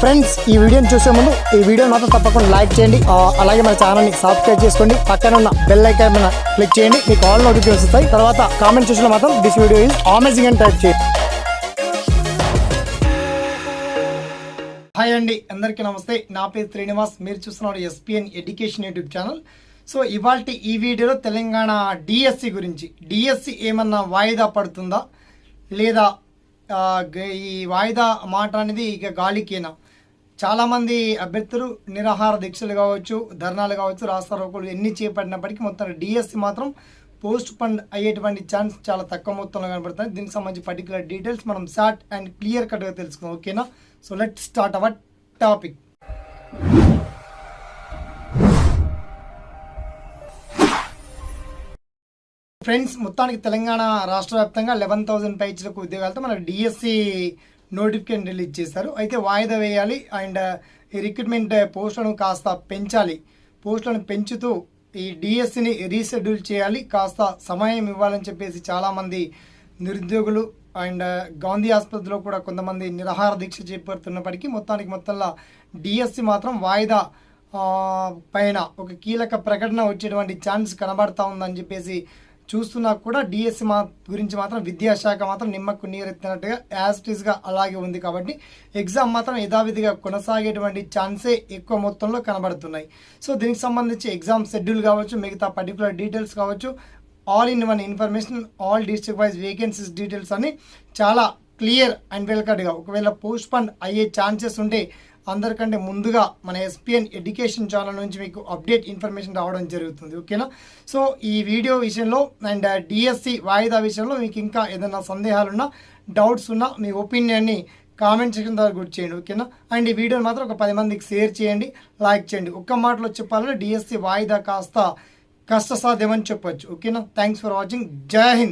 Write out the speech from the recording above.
Friends ఈ వీడియోని చూసే ముందు ఈ వీడియో మాత్రం తప్పకుండా లైక్ చేయండి. అలాగే మన ఛానల్ని సబ్స్క్రైబ్ చేసుకోండి. పక్కన ఉన్న బెల్ ఐకాన్ మీద క్లిక్ చేయండి. మీకు ఆల్ నోటిఫికేషన్ వస్తాయి. తర్వాత కామెంట్ చూసిన మాత్రం దిస్ వీడియో ఈజ్ అమేజింగ్ అని టైప్ చేయండి. హాయ్ అండి అందరికీ నమస్తే. నా పేరు శ్రీనివాస్. మీరు చూస్తున్నారు S P N education YouTube channel so ఇవాళ ఈ వీడియోలో తెలంగాణ డిఎస్సి గురించి. డిఎస్సి ఏమన్నా వాయిదా పడుతుందా? లేదా ఈ వాయిదా మాట అనేది ఇక గాలికేనా? చాలామంది అభ్యర్థులు నిరాహార దీక్షలు కావచ్చు ధర్నాలు కావచ్చు రాస్తా రోకులు ఎన్ని చేపట్టినప్పటికీ మొత్తం డిఎస్సి మాత్రం పోస్ట్ పండ్ అయ్యేటువంటి ఛాన్స్ చాలా తక్కువ మొత్తంలో కనబడుతుంది. దీనికి సంబంధించి పర్టికులర్ డీటెయిల్స్ మనం షార్ట్ అండ్ క్లియర్ కట్గా తెలుసుకుందాం ఓకేనా so let start our topic friends మొత్తానికి తెలంగాణ రాష్ట్ర వ్యాప్తంగా లెవెన్ థౌసండ్ పైచ్లకు ఉద్యోగాలతో మన డిఎస్సి నోటిఫికేషన్ రిలీజ్ చేశారు. అయితే వాయిదా వేయాలి అండ్ ఈ రిక్రూట్మెంట్ పోస్టులను కాస్త పెంచాలి. పోస్టులను పెంచుతూ ఈ డిఎస్సిని రీషెడ్యూల్ చేయాలి. కాస్త సమయం ఇవ్వాలని చెప్పేసి చాలామంది నిరుద్యోగులు అండ్ గాంధీ ఆసుపత్రిలో కూడా కొంతమంది నిరాహార దీక్ష చేపడుతున్నప్పటికీ మొత్తానికి మొత్తంలో డిఎస్సి మాత్రం వాయిదా పైన ఒక కీలక ప్రకటన వచ్చేటువంటి ఛాన్స్ కనబడతా ఉందని చెప్పేసి చూస్తున్నా కూడా డిఎస్సి మా గురించి మాత్రం విద్యాశాఖ మాత్రం నిమ్మకు నీరెత్తినట్టుగా యాజ్గా అలాగే ఉంది కాబట్టి ఎగ్జామ్ మాత్రం యథావిధిగా కొనసాగేటువంటి ఛాన్సే ఎక్కువ మొత్తంలో కనబడుతున్నాయి. సో దీనికి సంబంధించి ఎగ్జామ్ షెడ్యూల్ కావచ్చు మిగతా పర్టికులర్ డీటెయిల్స్ కావచ్చు all in one information all district wise vacancies details అని చాలా క్లియర్ అండ్ వెల్కట్గా ఒకవేళ పోస్ట్ పండ్ అయ్యే ఛాన్సెస్ ఉంటే అందరికంటే ముందుగా మన ఎస్పిఎన్ ఎడ్యుకేషన్ ఛానల్ నుంచి మీకు అప్డేట్ ఇన్ఫర్మేషన్ రావడం జరుగుతుంది ఓకేనా? సో ఈ వీడియో విషయంలో అండ్ డిఎస్సి uh, వాయిదా విషయంలో మీకు ఇంకా ఏదైనా సందేహాలున్నా డౌట్స్ ఉన్నా మీ ఒపీనియన్ని కామెంట్ సెక్షన్ ద్వారా గుర్తు చేయండి ఓకేనా? అండ్ ఈ వీడియోని మాత్రం ఒక పది మందికి షేర్ చేయండి లైక్ చేయండి. ఒక్క మాటలో చెప్పాలంటే డిఎస్సి వాయిదా కాస్త కష్టసాధ్యమని చెప్పొచ్చు ఓకేనా? థ్యాంక్స్ ఫర్ వాచింగ్ జై హింద్!